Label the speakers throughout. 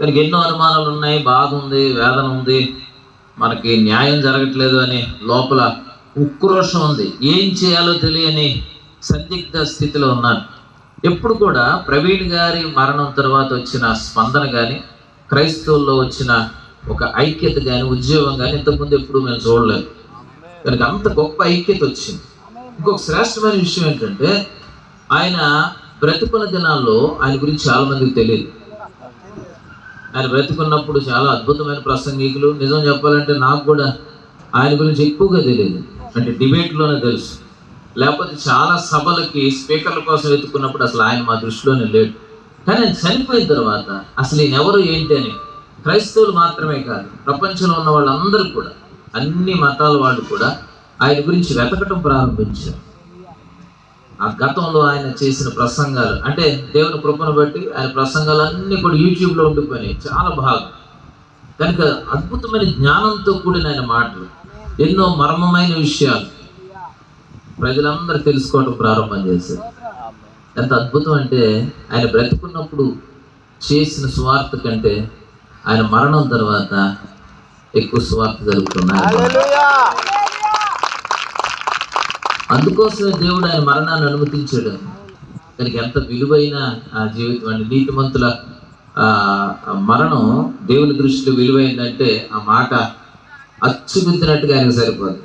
Speaker 1: దానికి ఎన్నో అనుమానాలు ఉన్నాయి బాధ ఉంది వేదన ఉంది మనకి న్యాయం జరగట్లేదు అని లోపల ఉక్రోషం ఉంది. ఏం చేయాలో తెలియని సందిగ్ధ స్థితిలో ఉన్నాను. ఎప్పుడు కూడా ప్రవీణ్ గారి మరణం తర్వాత వచ్చిన స్పందన కానీ క్రైస్తవుల్లో వచ్చిన ఒక ఐక్యత కానీ ఉద్యోగం కానీ ఇంతకుముందు ఎప్పుడు మేము చూడలేదు. కనుక అంత గొప్ప ఐక్యత వచ్చింది. ఇంకొక శ్రేష్టమైన విషయం ఏంటంటే ఆయన బ్రతుకుల దినాల్లో ఆయన గురించి చాలామందికి తెలియదు. ఆయన బ్రతుకున్నప్పుడు చాలా అద్భుతమైన ప్రసంగికులు. నిజం చెప్పాలంటే నాకు కూడా ఆయన గురించి ఎక్కువగా తెలియదు. అంటే డిబేట్లోనే తెలుసు. లేకపోతే చాలా సభలకి స్పీకర్ల కోసం వెతుకున్నప్పుడు అసలు ఆయన మా దృష్టిలోనే లేడు. కానీ ఆయన చనిపోయిన తర్వాత అసలు ఈయన ఎవరు ఏంటి అని క్రైస్తవులు మాత్రమే కాదు ప్రపంచంలో ఉన్న వాళ్ళందరూ కూడా అన్ని మతాల వాళ్ళు కూడా ఆయన గురించి వెతకటం ప్రారంభించారు. ఆ గతంలో ఆయన చేసిన ప్రసంగాలు అంటే దేవుని కృపను బట్టి ఆయన ప్రసంగాలన్నీ కూడా యూట్యూబ్లో ఉండిపోయినాయి చాలా బాగా. కనుక అద్భుతమైన జ్ఞానంతో కూడిన ఆయన మాటలు ఎన్నో మర్మమైన విషయాలు ప్రజలందరూ తెలుసుకోవడం ప్రారంభం చేశారు. ఎంత అద్భుతం అంటే ఆయన బ్రతుకున్నప్పుడు చేసిన స్వార్థ కంటే ఆయన మరణం తర్వాత ఎక్కువ స్వార్థ జరుగుతున్నాయి. అందుకోసమే దేవుడు ఆయన మరణాన్ని అనుమతించాడు. దానికి ఎంత విలువైన ఆ జీవితం అంటే నీతిమంతుల మరణం దేవుని దృష్టిలో విలువైందంటే ఆ మాట అచ్చుగుద్దినట్టుగా ఆయనకు సరిపోదు.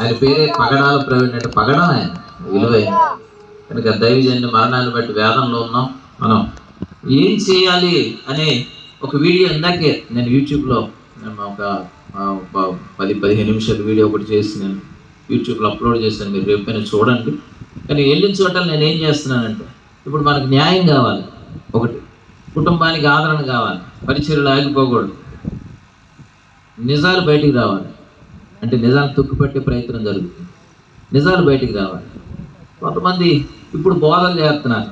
Speaker 1: ఆయన పేరే పగడాల ప్రవీణ్ అంటే పగడం ఆయన విలువైంది కనుక దైవజన్య మరణాన్ని బట్టి వేదంలో ఉన్నాం మనం. ఏం చేయాలి అనే ఒక వీడియో ఇందాకే నేను యూట్యూబ్లో నేను ఒక ఒక పది పదిహేను నిమిషాల వీడియో ఒకటి చేసి నేను యూట్యూబ్లో అప్లోడ్ చేశాను మీరు రేపైనా చూడండి. కానీ వెళ్ళిన చోట నేను ఏం చేస్తున్నానంటే ఇప్పుడు మనకు న్యాయం కావాలి. ఒకటి కుటుంబానికి ఆదరణ కావాలి. పరిచర్లు ఆగిపోకూడదు. నిజాలు బయటికి రావాలి. అంటే నిజాలు తొక్కుపట్టే ప్రయత్నం జరుగుతుంది. నిజాలు బయటికి రావాలి. కొంతమంది ఇప్పుడు బోధలు చేస్తున్నారు.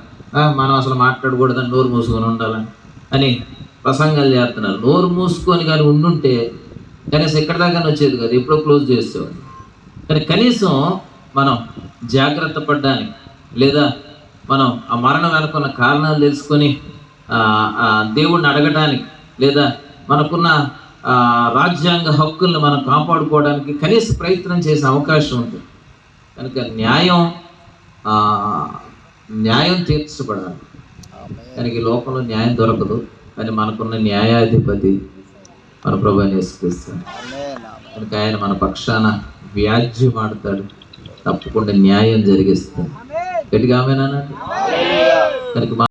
Speaker 1: మనం అసలు మాట్లాడకూడదని నోరు మూసుకొని ఉండాలని అని ప్రసంగాలు చేస్తున్నారు. నోరు మూసుకొని కానీ ఉండుంటే కనీసం ఎక్కడి దాకా వచ్చేది కదా. ఎప్పుడో క్లోజ్ చేసేవాడు కానీ కనీసం మనం జాగ్రత్త పడడానికి లేదా మనం ఆ మరణం వెనుకున్న కారణాలు తెలుసుకొని దేవుణ్ణి అడగడానికి లేదా మనకున్న రాజ్యాంగ హక్కుల్ని మనం కాపాడుకోవడానికి కనీస ప్రయత్నం చేసే అవకాశం ఉంటుంది కనుక న్యాయం న్యాయం తీర్చబడాలి. కనుక ఈ లోకంలో న్యాయం దొరకదు. కానీ మనకున్న న్యాయాధిపతి మన ప్రభు నేర్పిస్తాడు కనుక ఆయన మన పక్షాన వ్యాజ్యం ఆడతాడు తప్పకుండా న్యాయం జరిగిస్తాడు గట్టిగా ఆమెనా కనుక